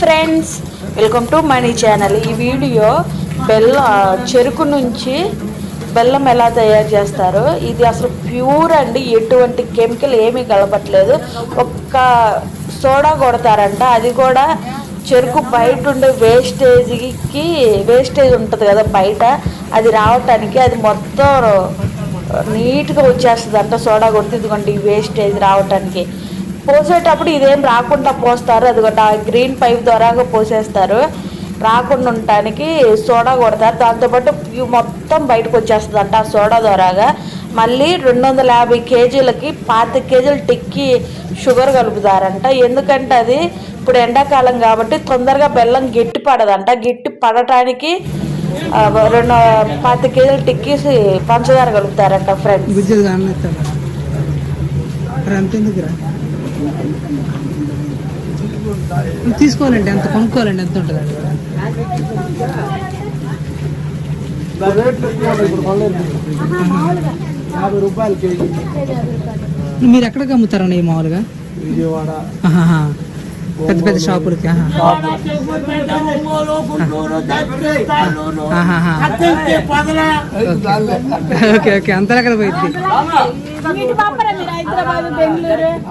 Friends welcome to money channel ఈ video బెల్ల చెరుకు నుంచి బెల్లం ఎలా తయారు చేస్తారు ఇది అసలు ప్యూర్ అండి. ఎటువంటి కెమికల్ ఏమీ కలపట్లేదు. ఒక్క సోడా కొడతారంట. అది కూడా చెరుకు బయట ఉండే వేస్టేజ్కి వేస్టేజ్ ఉంటుంది కదా బయట. అది రావటానికి అది మొత్తం నీట్గా వచ్చేస్తుంది అంట సోడా కొడితే. ఇదిగోండి ఈ వేస్టేజ్ రావటానికి. పోసేటప్పుడు ఇదేం రాకుండా పోస్తారు. అది ఆ గ్రీన్ పైప్ ద్వారా పోసేస్తారు. రాకుండా ఉండటానికి సోడా కొడతారు. దాంతోపాటు మొత్తం బయటకు వచ్చేస్తుంది అంట ఆ సోడా ద్వారాగా. మళ్ళీ రెండు వందల యాభై కేజీలకి పాత కేజీలు టిక్కి షుగర్ కలుపుతారంట. ఎందుకంటే అది ఇప్పుడు ఎండాకాలం కాబట్టి తొందరగా బెల్లం గట్టి పడదంట. గట్టి పడటానికి రెండు పాత కేజీలు టిక్కీసి పంచదార కలుపుతారంట ఫ్రెండ్స్ అంత తీసుకోవాలండి ఎంత కొనుక్కోవాలండి ఎంత ఉంటుంది? యాభై రూపాయలు కేజీ మీరు ఎక్కడికి అమ్ముతారండి ఈ మామూలుగా? విజయవాడ. పెద్ద పెద్ద షాపులకి. ఓకే ఓకే అంతా ఎక్కడ పోయింది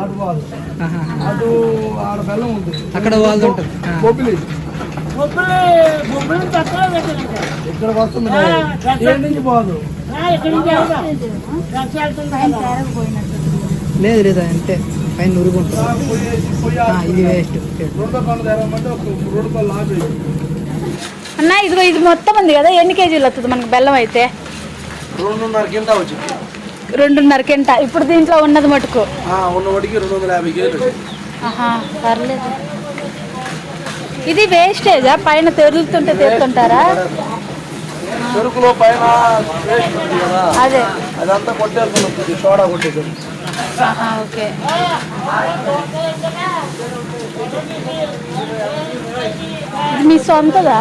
అటు వాళ్ళు ఉంటుంది. అక్కడ ఇక్కడ వస్తుంది నుంచి పోదు. లేదు లేదా అంతే. పైన నురుగుంటుంది ఇది వేస్ట్ అన్న ఇదిగో ఇది మొత్తం ఉంది కదా ఎన్ని కేజీలు వస్తుంది మనకు బెల్లం అయితే? రెండున్నర కింట ఇప్పుడు దీంట్లో ఉన్నది మటుకు? పర్లేదు. ఇది వేస్టేజా పైన తెరులుతుంటే తెరుతుంటారా? చెరుకులో పైన అదే. అదంతా కొట్టేస్తుంది సోడా కొట్టేది ఆహా ఓకే మీ సొంతదా?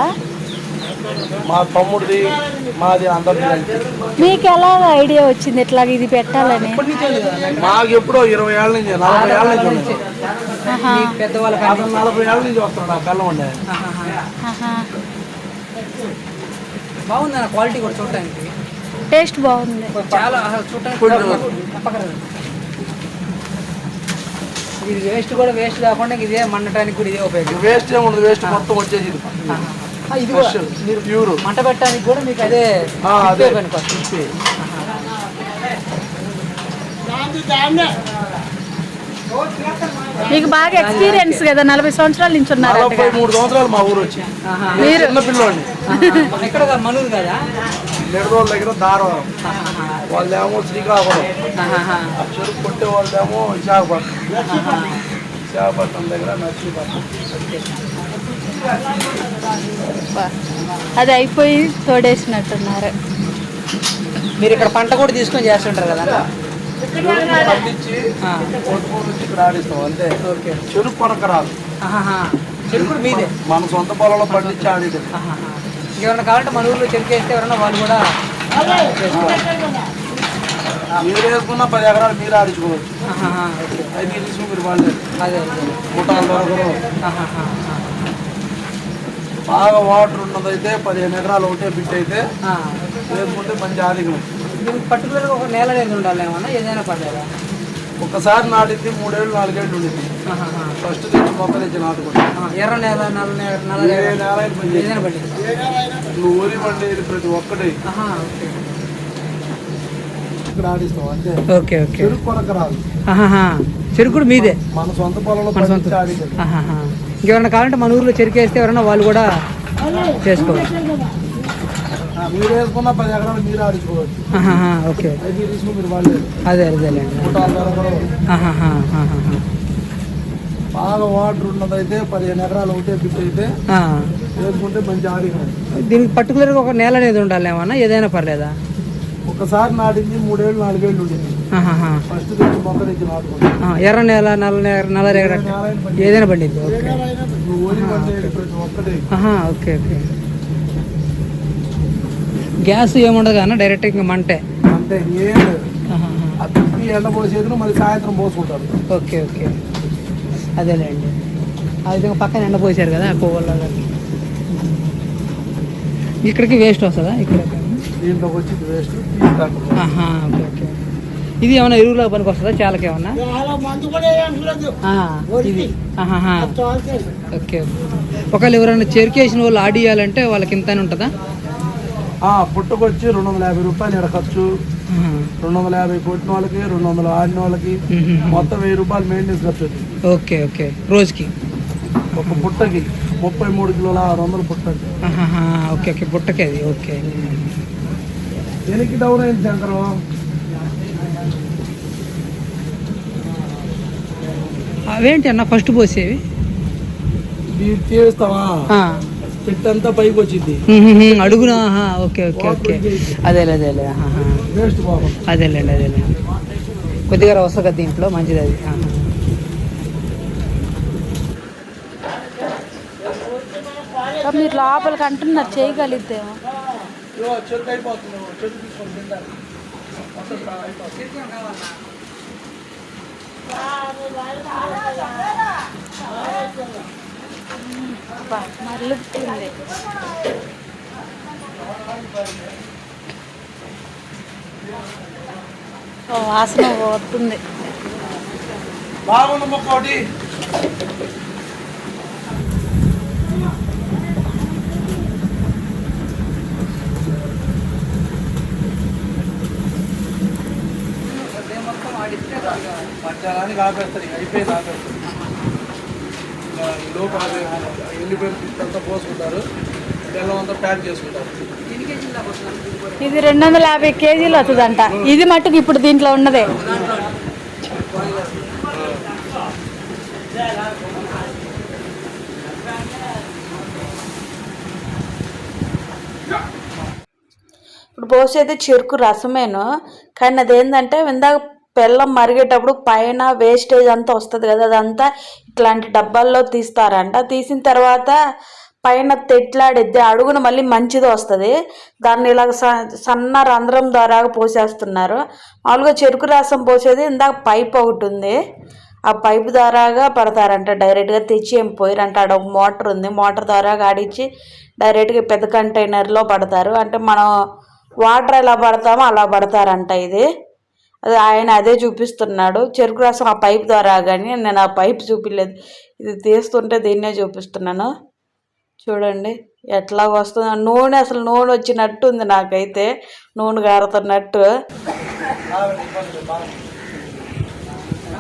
మా తమ్ముడిది మాది అందరిది. మీకు ఎలా ఐడియా వచ్చింది ఇట్లా ఇది పెట్టాలని? మాకు ఎప్పుడో ఇరవై ఏళ్ళ నుంచి నలభై ఏళ్ళ నుంచి నలభై ఏళ్ళ నుంచి వస్తున్నాడు ఆ బెల్లం ఉండే. బాగుంది క్వాలిటీ కూడా చూడటానికి. టేస్ట్ బాగుంది. చాలా చూడటానికి. ఇది వేస్ట్ కూడా వేస్ట్ కాకుండా ఇదే మండటానికి కూడా ఇదే ఉపయోగం వేస్ట్ ఏముండదు వేస్ట్ మొత్తం వచ్చేసి ఇది. ఇది కూడా Fresh, ప్యూర్ మంట పెట్టడానికి కూడా మీకు అదే అదే. వస్తుంది. మీకు బాగా ఎక్స్పీరియన్స్ కదా నలభై సంవత్సరాల నుంచి ఉన్నారు నలభై మూడు సంవత్సరాలు మా ఊరు వచ్చి. మీరు చిన్న పిల్లోడిని ఆహా. ఎక్కడ మనూరు కదా నెడదోళ్ళ దగ్గర దారవరం వాళ్ళేమో శ్రీకాకుళం. చెరుకు కొట్టే వాళ్ళేమో విశాఖపట్నం. విశాఖపట్నం దగ్గర నర్సీపట్నం. అది అయిపోయి తోడేసినట్టున్నారు. మీరు ఇక్కడ పంట కూడా తీసుకొని చేస్తుంటారు కదా? చెరుకు పండించి ఆ. కొట్టుకొని వచ్చి ఇక్కడ ఆడిస్తాం అంతే. ఓకే. చెరుకు కొనక రాదు. చెరుకు మీదే? మన సొంత పొలంలో పండించి ఆడేది. ఇంకెవరైనా కావాలంటే మన ఊర్లో చెరుకు వేస్తే ఎవరైనా వాళ్ళు కూడా మీరు వేసుకున్న పది ఎకరాలు మీరు ఆడించుకోవచ్చు. అది మీరు తీసుకుని వాళ్ళు అదే. ముఠాలు. బాగా వాటర్ ఉన్నదైతే పదిహేను ఎకరాలు ఒకటే బిట్ అయితే. వేసుకుంటే మంచి ఆదికం దీనికి పర్టికులర్గా ఒక నేల అనేది ఉండాలి ఏమన్నా ఏదైనా పర్లేదా ఒకసారి నాటింది మూడేళ్ళు నాలుగేళ్ళు ఉండింది. ఫస్ట్ తెచ్చి మొక్క తెచ్చి నాటుకుంటాం. ఆ, ఎర్ర నేల నల్ల నేల నల్ల ఏ నేల నేల అయినా పని ఏదైనా పట్టి నువ్వు ఊరి పండేది ప్రతి ఒక్కటి. ఇక్కడ అంతే. Okay okay. చెరుకు కొనక రాదు. ఆహాహా. చెరుకు కూడా మీదే. మన సొంత పొలంలో మన సొంత. ఇంకెవరైనా కావాలంటే మన ఊర్లో చెరుకు వేస్తే ఎవరైనా వాళ్ళు కూడా చేసుకోవచ్చు. మీరు వేసుకున్న పది ఎకరాలు మీరు ఆడించుకోవచ్చు. ఓకే. అది అదేలేండి. బాగా వాటర్ ఉన్నదైతే పదిహేను ఎకరాలు ఒకటే బిట్ అయితే. వేసుకుంటే మంచి ఆడికం దీనికి పర్టికులర్గా ఒక నేల అనేది ఉండాలి ఏమన్నా? ఏదైనా పర్లేదా? ఒకసారి నాటింది మూడేళ్ళు నాలుగేళ్ళు ఉండింది. ఫస్ట్ తెచ్చి మొక్క తెచ్చి నాటుకుంటాం ఆ, ఎర్ర నేల నల్ల నేల నల్ల రేగడ ఏదైనా ఓకే. పండేది ఆహా, ఓకే ఓకే. గ్యాస్ ఏముండదు అన్న డైరెక్ట్ ఇంకా మంటే. అంతే ఏం లేదు. ఆహాహా. ఆ తిప్పి ఎండ పోసేది మళ్ళీ సాయంత్రం పోసుకుంటారు. Okay okay. అదేలేండి. ఆ విధంగా పక్కన ఎండపోసారు కదా ఆ ఇక్కడికి వేస్ట్ వస్తుందా? ఇక్కడ దీంట్లోకి వచ్చి వేస్ట్ ఆహా, ఓకే ఓకే. ఇది ఏమైనా ఎరువులా పనికి వస్తుందా చాలకి ఏమన్నా? ఆ, ఇది. Okay okay. ఒకవేళ ఎవరైనా చెరుకేసిన వాళ్ళు ఆడియాలంటే వాళ్ళకి ఇంత ఉంటుందా? పుట్టకొచ్చి రెండు వందల యాభై రూపాయలు ఇక్కడ ఖర్చు. రెండు వందల యాభై కొట్టిన వాళ్ళకి రెండు వందలు ఆడిన వాళ్ళకి. మొత్తం వెయ్యి రూపాయలు మెయింటెనెన్స్ ఖర్చు వచ్చింది ఓకే ఓకే. రోజుకి? ఒక పుట్టకి ముప్పై మూడు కిలోల ఆరు వందలు పుట్టకి ఓకే ఓకే. బుట్టకి అది. ఓకే. దేనికి డౌన్ అయింది శంకరు? అవేంటి అన్న ఫస్ట్ పోసేవి? ఇది ఆ. చెట్టంతా పైకి వచ్చింది అడుగున ఓకే ఓకే ఓకే. అదేలే అదేలే. అదేలేండి అదేలే కొద్దిగా వస్తుంది కదా దీంట్లో మంచిది అది. మీరు లోపలికి అంటున్నారు చేయగలిగితేమో చెట్టు అయిపోతుంది. మరలుతుంది వాసన వస్తుంది. బాగుంది మొక్క ఒకటి మధ్యాహ్నానికి ఆపేస్తారు ఇక అదే ఎల్లిపోయిన అంతా పోసుకుంటారు బెల్లం అంతా ప్యాక్ చేసుకుంటారు. ఇది రెండు వందల యాభై కేజీలు వస్తుందంట. ఇది మట్టుకు ఇప్పుడు దీంట్లో ఉన్నదే. ఇప్పుడు పోసేది చెరుకు రసమేను. కానీ అదేంటంటే ఇందాక బెల్లం మరిగేటప్పుడు పైన వేస్టేజ్ అంతా వస్తుంది కదా అదంతా ఇట్లాంటి డబ్బాల్లో తీస్తారంట. తీసిన తర్వాత పైన తెట్లాడిద్ది అడుగున మళ్ళీ మంచిది వస్తుంది. దాన్ని ఇలాగ స- సన్న రంధ్రం ద్వారా పోసేస్తున్నారు. మామూలుగా చెరుకు రసం పోసేది ఇందాక పైప్ ఒకటి ఉంది. ఆ పైపు ద్వారాగా పడతారంట డైరెక్ట్గా తెచ్చి ఏం పోయారంట ఆడ ఒక మోటార్ ఉంది మోటార్ ద్వారా ఆడిచ్చి డైరెక్ట్గా పెద్ద కంటైనర్లో పడతారు. అంటే మనం వాటర్ ఎలా పడతామో అలా పడతారంట ఇది. ఆయన అదే చూపిస్తున్నాడు. చెరుకు రసం ఆ పైప్ ద్వారా కానీ నేను ఆ పైప్ చూపించలేదు ఇది తీస్తుంటే దీన్నే చూపిస్తున్నాను. చూడండి ఎట్లా వస్తుందో. నూనె అసలు నూనె వచ్చినట్టు ఉంది నాకైతే. నూనె గారుతున్నట్టు.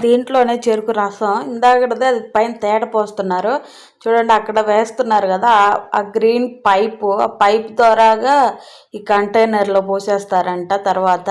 దీంట్లోనే చెరుకు రసం. ఇందాకటిదే అది పైన తేట పోస్తున్నారు. చూడండి అక్కడ వేస్తున్నారు కదా ఆ గ్రీన్ పైపు. ఆ పైప్ ద్వారాగా ఈ కంటైనర్లో పోసేస్తారంట తర్వాత.